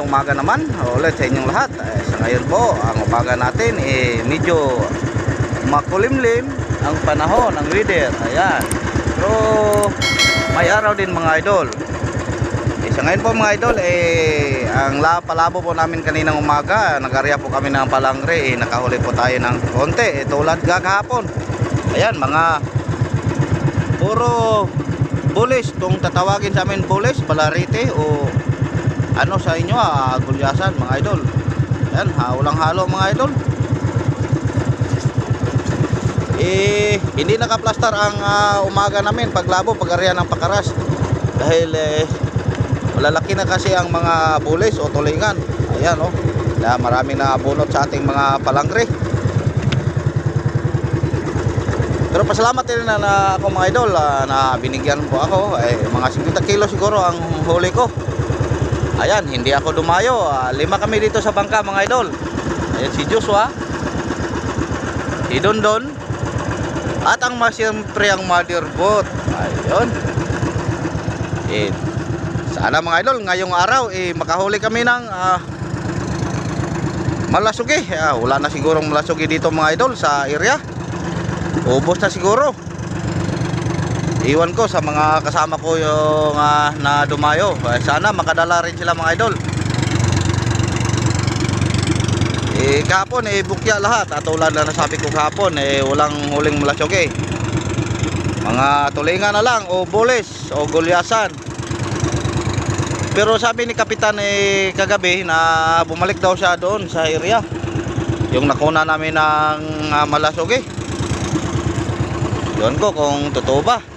umaga naman ulit sa inyong lahat. Eh, sa ngayon po, ang umaga natin eh medyo makulimlim ang panahon ng weather. Ayan. Pero may araw din mga idol. Eh, sa ngayon po mga idol, eh, ang la palabo po namin kaninang umaga, nag-area po kami ng palangre, eh, nakahuli po tayo ng konti, eh, tulad gagahapon. Ayan, mga puro bulis, kung tatawagin sa amin bulis, palarite o ano sa inyo, ah, gulyasan mga idol. Ayan, haulang halo mga idol. Eh, hindi nakaplastar ang ah, umaga namin paglabo, pag-area ng pakaras. Dahil eh, malalaki na kasi ang mga bulis o tulingan. Ayan oh. Na marami na bunot sa ating mga palangre. Pero pasalamat din na, na ako mga idol ah, na binigyan po ako. Eh, mga 50 kilo siguro ang huli ko. Ayan, hindi ako dumayo. Ah, lima kami dito sa bangka mga idol. Ayan si Joshua. Si Dondon. At ang mas siyempre ang motherboard. Ayun. Eh, sana mga idol, ngayong araw eh makahuli kami ng ah, malasugi. Ah, wala na sigurong malasugi dito mga idol sa area. Ubos na siguro. Iwan ko sa mga kasama ko yung ah, na dumayo. Eh, sana makadala rin sila mga idol. Eh kahapon eh bukya lahat. At tulad na nasabi ko kahapon eh walang huling malasugi. Mga tulingan na lang o bulis o gulyasan. Pero sabi ni Kapitan eh kagabi na bumalik daw siya doon sa area. Yung nakuna namin ng uh, malasugi. Yun ko kung totoo ba.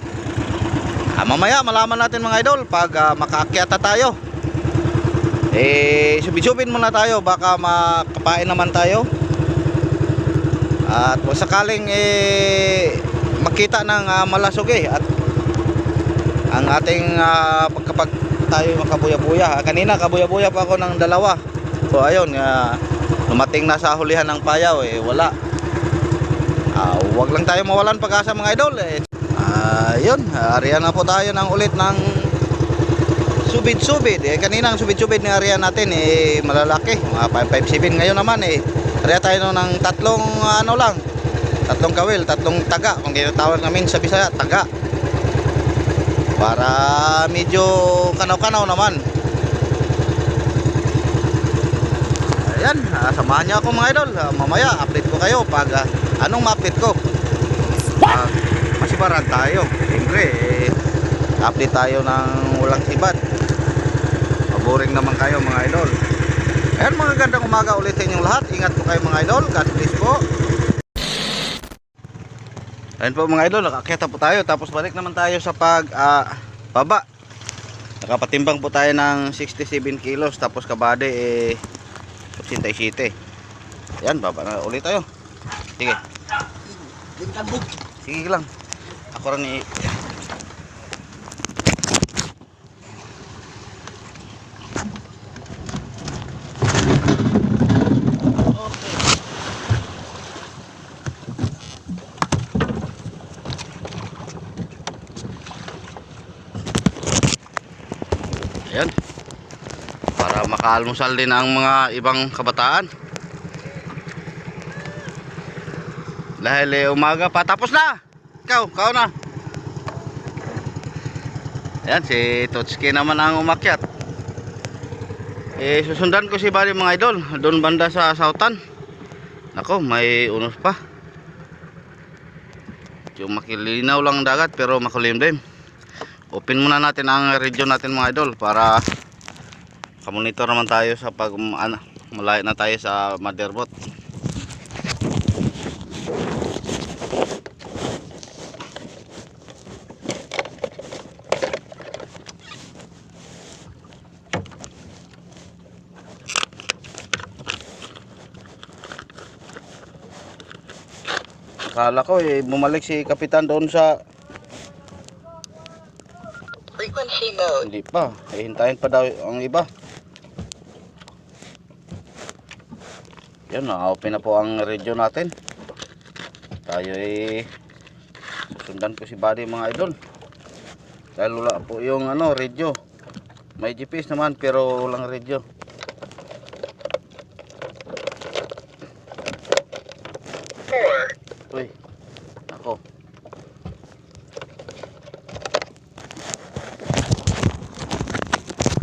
Ah, mamaya malaman natin mga idol pag ah, makaakyat na tayo. Eh subid-subid muna tayo baka makapain naman tayo. At kung sakaling eh makita ng ah, malasugi at ang ating ah, pagkapag tayo makabuya-buya. Ah, Kanina kabuya-buya pa ako ng dalawa. So ayun, ah, dumating na sa hulihan ng payaw eh wala. Ah, wag lang tayo mawalan pag-asa mga idol eh. Ayun, ariyan na po tayo ng ulit ng subid-subid. Eh kanina ang subid-subid na area natin eh malalaki, mga 557 ngayon naman eh. Area tayo ng tatlong ano lang. Tatlong kawil, tatlong taga. Kung tinatawag namin sa Bisaya, taga para medyo kanaw-kanaw naman ayan ah, samahan niyo ako mga idol Ah, mamaya update ko kayo pag anong ma-update ko uh, masibaran tayo siyempre eh, update tayo ng walang sibad maboring naman kayo mga idol ayan mga gandang umaga ulit sa inyong lahat ingat po kayo mga idol God bless po Ayun po mga idol, nakakita po tayo tapos balik naman tayo sa pag ah, baba. Nakapatimbang po tayo ng 67 kilos tapos kabade eh 87. Yan, baba na ulit tayo. Sige. Sige lang. Ako rin i Ayan. Para makaalmusal din ang mga ibang kabataan. Dahil eh, umaga pa. Tapos na! Ikaw, ikaw na. Ayan, si Totski naman ang umakyat. Eh, susundan ko si Bali mga idol. Doon banda sa Sautan. Nako, may unos pa. Yung makilinaw lang ang dagat pero makulimlim open muna natin ang region natin mga idol para kamonitor naman tayo sa pag ano, malayo na tayo sa motherboard Kala ko eh bumalik si kapitan doon sa Frequency mode. Hindi pa. Eh, hintayin pa daw ang iba. Yan, na-open na po ang radio natin. Tayo eh sundan ko si Buddy mga idol. Dahil wala po yung ano, radio. May GPS naman pero walang radio. Uy. Ako.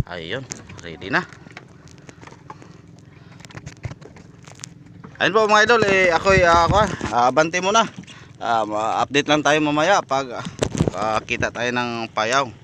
Ayun, ready na. Ayun po mga idol, eh, ako ay uh, ako, ah, bante muna. Ah, update lang tayo mamaya pag ah, kita tayo ng payaw.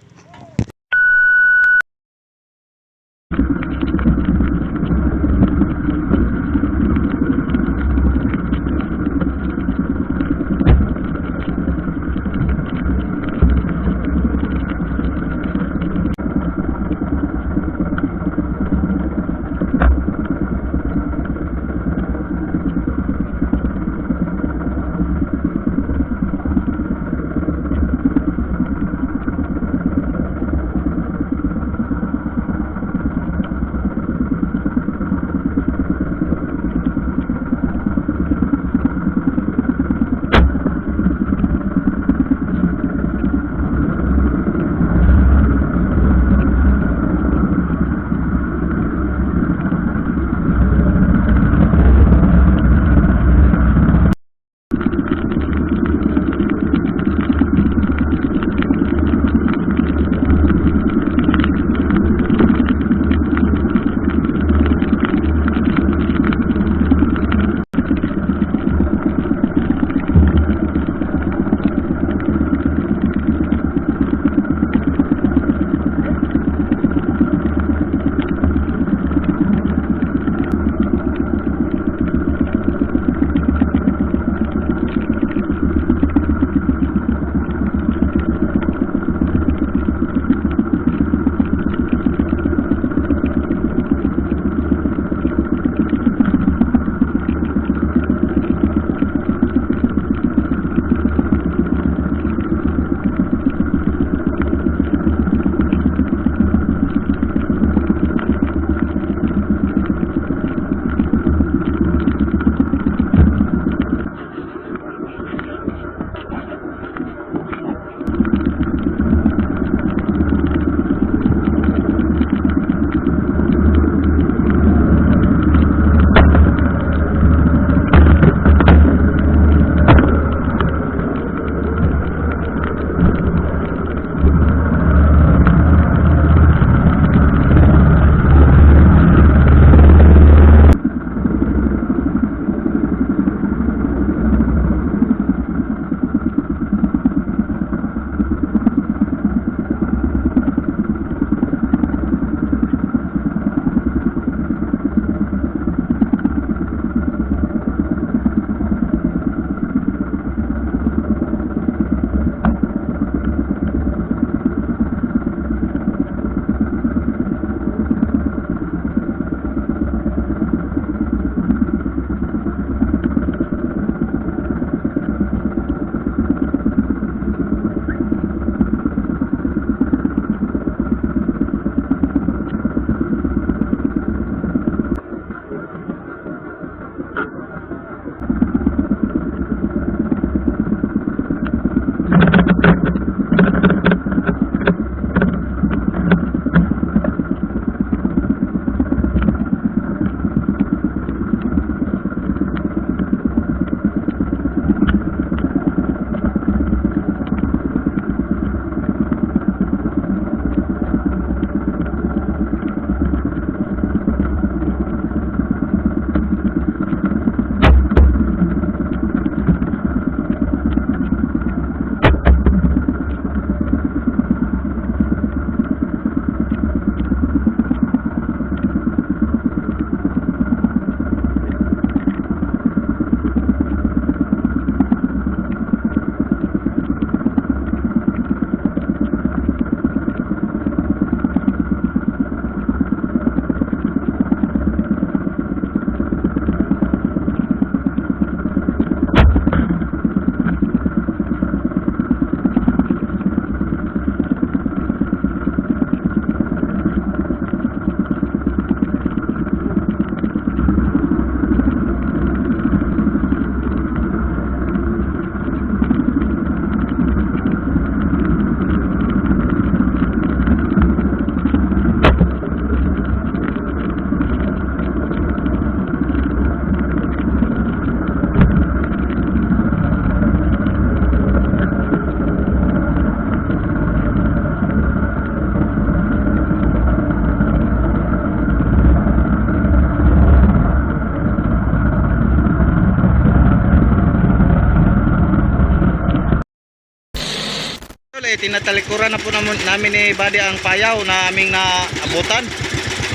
Tinatalikuran na po namin, namin ni Buddy ang payaw na aming naabutan.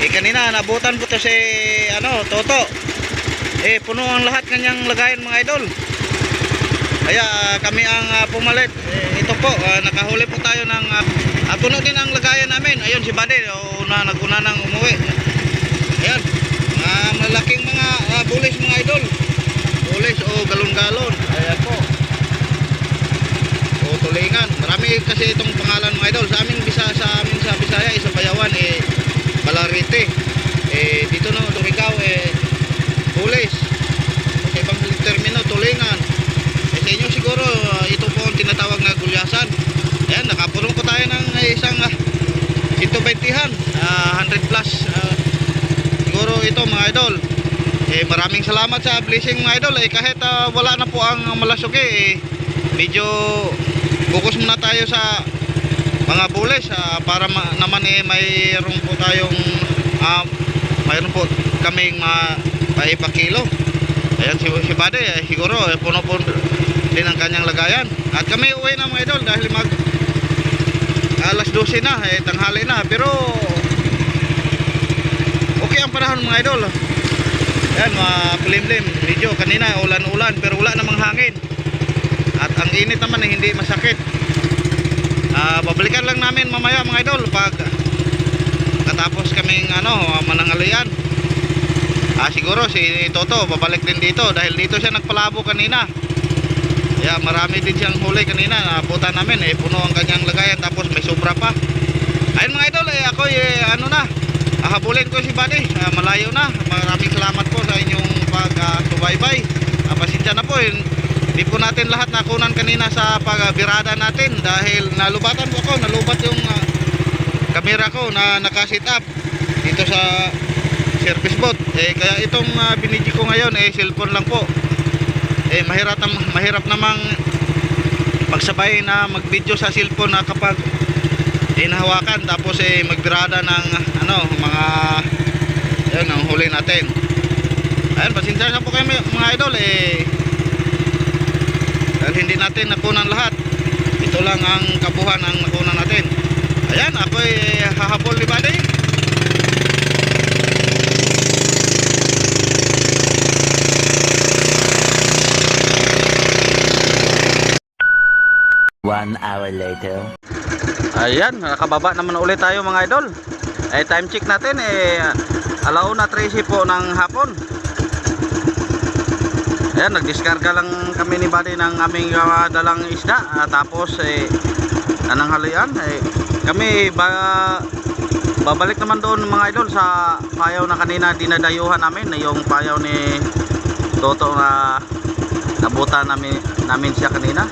Eh kanina naabutan po to si ano, Toto. Eh puno ang lahat kanyang lagayan mga idol. Kaya ah, kami ang ah, pumalit. Eh, ito po, ah, nakahuli po tayo ng ah, ah, puno din ang lagayan namin. Ayun si Buddy, una naguna nang umuwi. Ayan. Ah, malaking mga ah, bulis mga idol. Bulis o galon-galon. Ayan po. Tulingan. Marami kasi itong pangalan mga idol. Sa aming bisa sa amin sa Bisaya, isa Bayawan eh Balarite. Eh dito no Surigao eh Pulis. Sa ibang termino tulingan. Eh sa inyo siguro ah, ito po ang tinatawag na gulyasan. Ayan, nakapulong po tayo ng eh, isang ah, 120han, ah, 100 plus ah, siguro ito mga idol. Eh maraming salamat sa blessing mga idol. Eh kahit ah, wala na po ang malasugi eh medyo focus muna tayo sa mga bules ah, para ma- naman eh mayroon po tayong ah, mayroon po kaming ma paipakilo ayan si, si Bade eh, siguro eh, puno po din ang kanyang lagayan. At kami uwi na mga idol dahil mag alas 12 na eh tanghali na. Pero okay ang panahon mga idol. Ayan makulimlim medyo kanina ulan-ulan pero wala namang hangin ang init naman eh, hindi masakit. Ah, babalikan lang namin mamaya mga idol pag katapos kaming ano, manangalian. Ah, siguro si Toto babalik din dito dahil dito siya nagpalabo kanina. Kaya marami din siyang huli kanina. Naputan namin eh puno ang kanyang lagayan tapos may sobra pa. Ayun mga idol eh ako eh ano na Ahabulin ko si Buddy. Ah, malayo na. Maraming salamat po sa inyong pag-subaybay. Uh, pasensya na po eh. Hindi po natin lahat nakunan kanina sa pagbirada natin dahil nalubatan po ako, nalubat yung ah, kamera ko na nakasit up dito sa service boat. Eh kaya itong uh, binidyo ko ngayon eh cellphone lang po. Eh mahirap mahirap namang magsabay na mag-video sa cellphone na kapag inahawakan tapos eh magbirada ng ano mga yun ang huli natin. Ayun, pasensya na po kayo mga idol eh dahil hindi natin nakunan lahat. Ito lang ang kabuhan ang nakunan natin. Ayan ako ay hahabol di ba day One hour later. ayan nakababa naman ulit tayo mga idol. Eh time check natin eh alauna 13 po ng hapon ayan nagdiskarga lang kami ni Buddy ng aming uh, dalang isda. Ah, tapos eh anang halian eh kami ba babalik naman doon mga idol sa payaw na kanina dinadayuhan namin na yung payaw ni Toto na nabutan namin, namin siya kanina.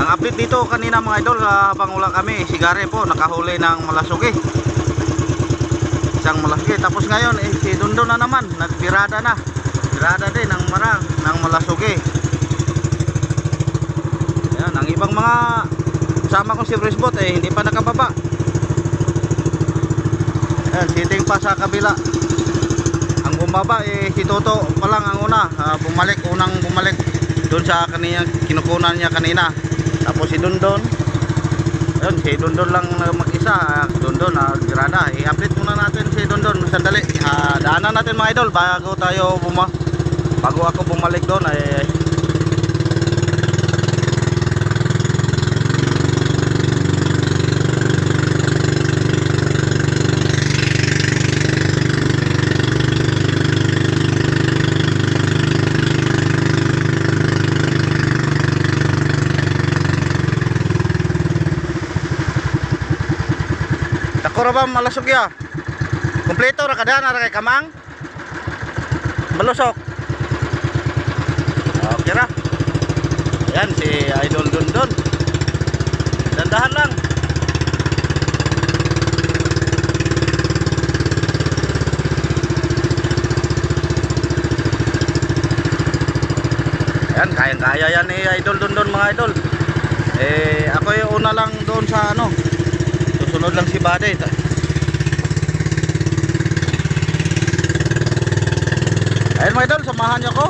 Ang update dito kanina mga idol ah, habang wala kami sigare po nakahuli ng malasugi. Isang malasugi. Tapos ngayon eh, si Dundon na naman nagbirada na birada din ng marang ng malasugi. Ayan, ang ibang mga kasama kong si Brisbot eh hindi pa nakababa. Ayan, sitting pa sa kabila. Ang bumaba eh si Toto pa lang ang una. Ah, bumalik unang bumalik doon sa kanina kinukunan niya kanina. Tapos si Dundon yun si Dundon lang mag-isa. Ah, Dundon na girada i-update muna natin si Dundon sandali. Ah, daanan natin mga idol bago tayo buma bago ako bumalik doon ay Dako ra ba malasog ya? Kompleto ra kada na ra kay kamang? Malusok. Okay ra. Ayan si Idol Dundon. Dandahan lang. Ayan, kayang-kaya yan ni Idol Dundon mga idol. Eh, ako yung una lang doon sa ano, Susunod lang si Bade. Ayun mga idol, samahan niyo ko.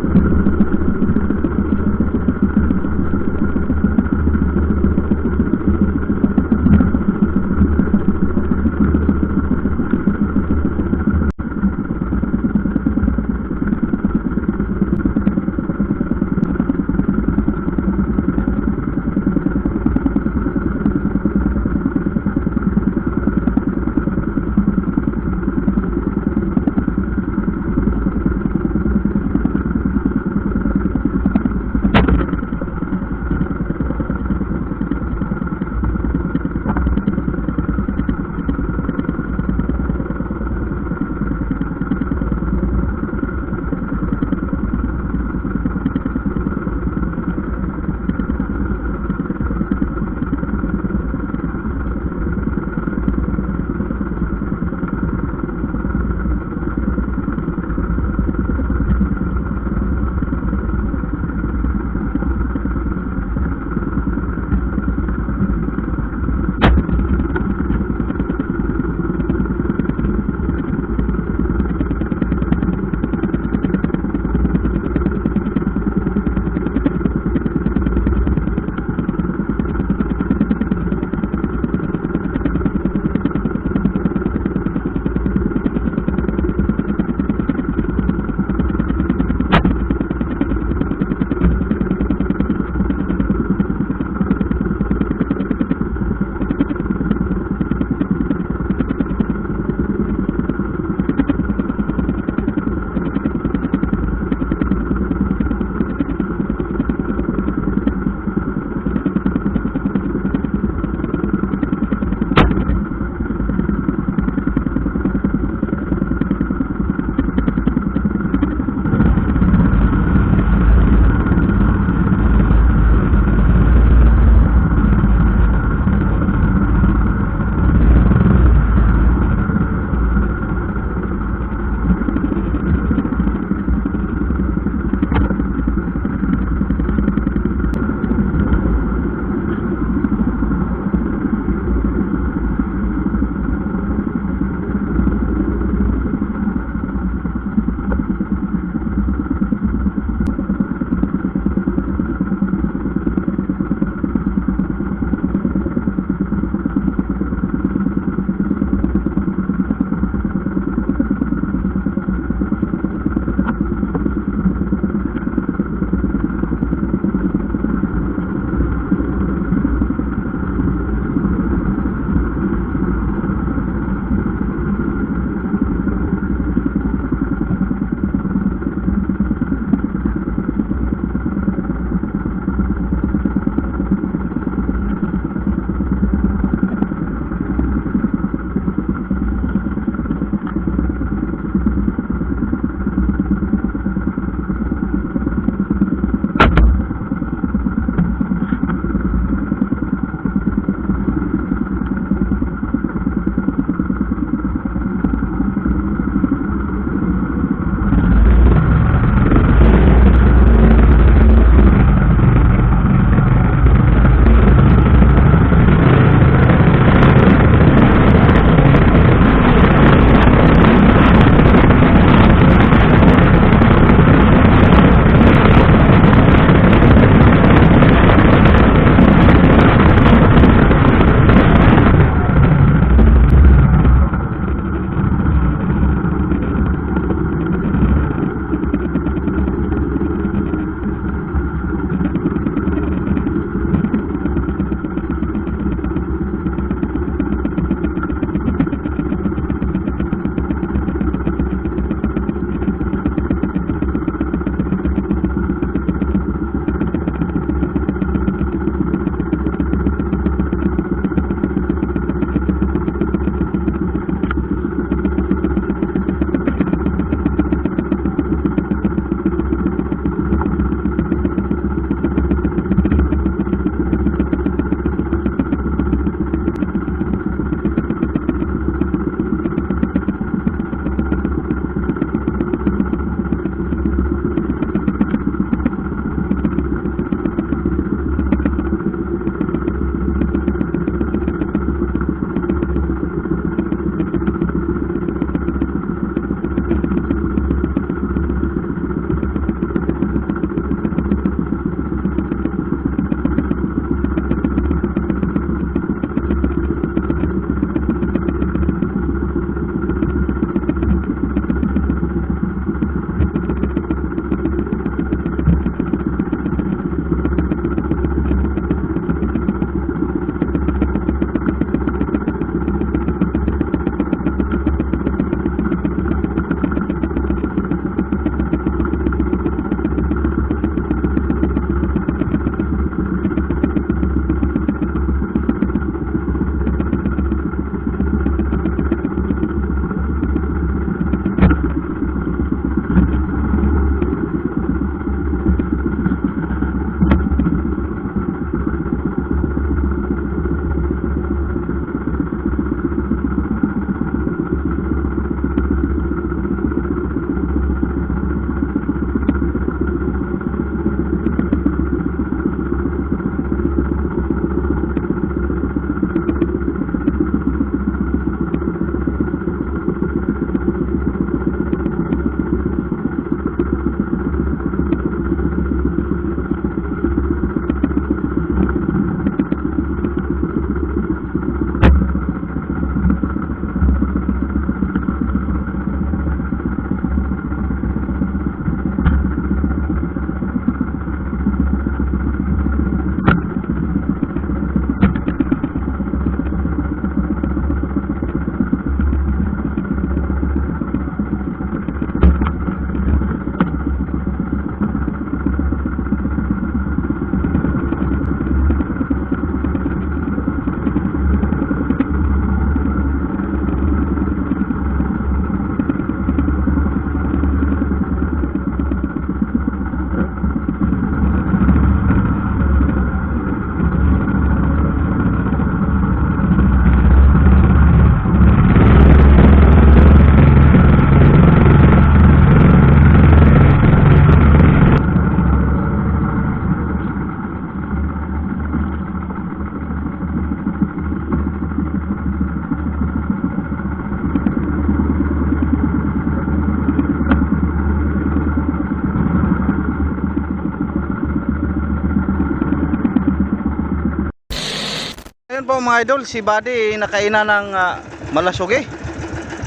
Mga idol, si Buddy nakaina ng ah, malasugi.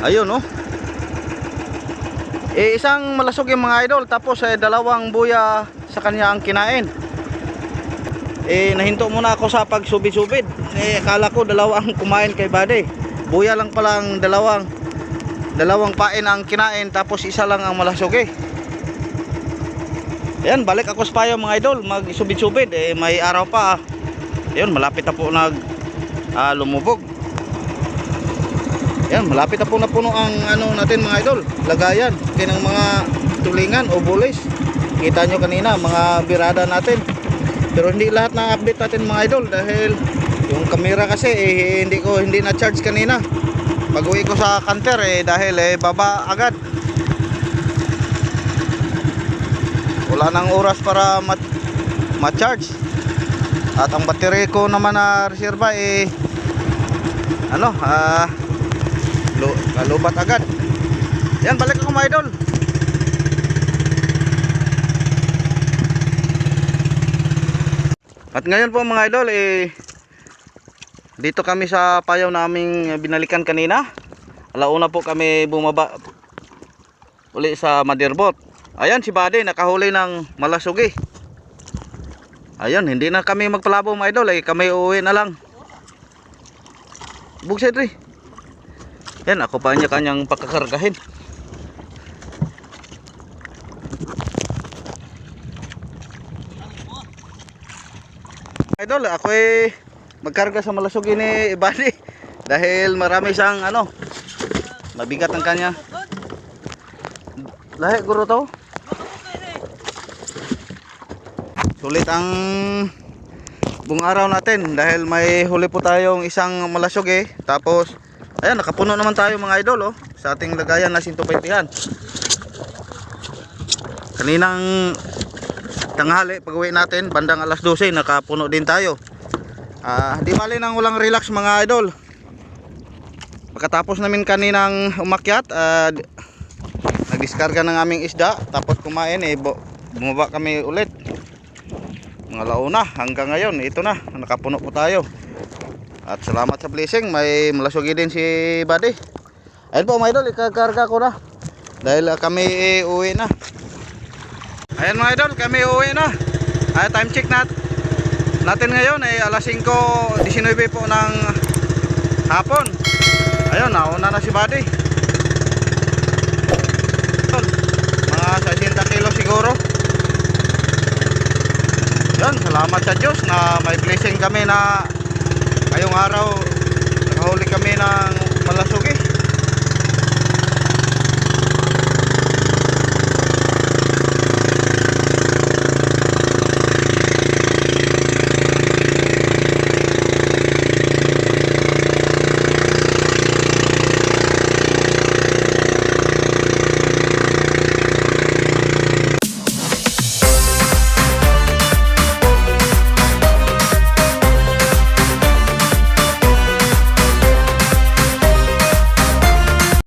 Ayun oh. Eh, isang malasugi mga idol, tapos eh, dalawang buya sa kanya ang kinain. Eh, nahinto muna ako sa pagsubid-subid. Eh, akala ko dalawang kumain kay Buddy. Buya lang pala ang dalawang dalawang pain ang kinain tapos isa lang ang malasugi. Ayan, balik ako sa payo mga idol, magsubid-subid. Eh, may araw pa. Ayan, malapit na po nag ah, lumubog. Ayan, malapit na po na puno ang ano natin mga idol. Lagayan, kinang mga tulingan o bulis. Kita nyo kanina, mga birada natin. Pero hindi lahat na update natin mga idol dahil yung camera kasi eh, hindi ko hindi na charge kanina. Pag-uwi ko sa kanter eh dahil eh baba agad. Wala nang oras para ma-charge. At ang battery ko naman na reserva eh ano, ah lo, lubat agad. Yan, balik ako mga idol. At ngayon po mga idol eh dito kami sa payaw naming binalikan kanina. Alauna po kami bumaba uli sa Madirbot. Ayan si Bade nakahuli ng malasugi. Ayun, hindi na kami magpalabo mga idol, eh, kami uuwi na lang. Bugsit rin. Yan, ako pa niya kanyang pagkakargahin. Idol, ako eh magkarga sa malasugi ni Ibadi dahil marami siyang ano mabigat ang kanya. Lahi guro to. Sulit ang buong araw natin dahil may huli po tayong isang malasugi tapos ayan nakapuno naman tayo mga idol oh, sa ating lagayan na sintupaytihan kaninang tanghali pag uwi natin bandang alas 12 nakapuno din tayo. Ah di bali nang walang relax mga idol. Pagkatapos namin kaninang umakyat ah, d- nagdiskarga ng aming isda tapos kumain eh bu- bumaba kami ulit mga launa hanggang ngayon ito na nakapuno po tayo. At salamat sa blessing may malasugi din si Buddy. Ayun po mga idol ikakarga ko na. Dahil ah, kami eh, uwi na. Ayan mga idol kami uwi na. Ay time check nat natin ngayon ay alas 5.19 po ng hapon. Ayun nauna na si Buddy. Mga 60 kilo siguro yan, salamat sa Diyos na may blessing kami na ngayong araw nakahuli kami ng malasugi.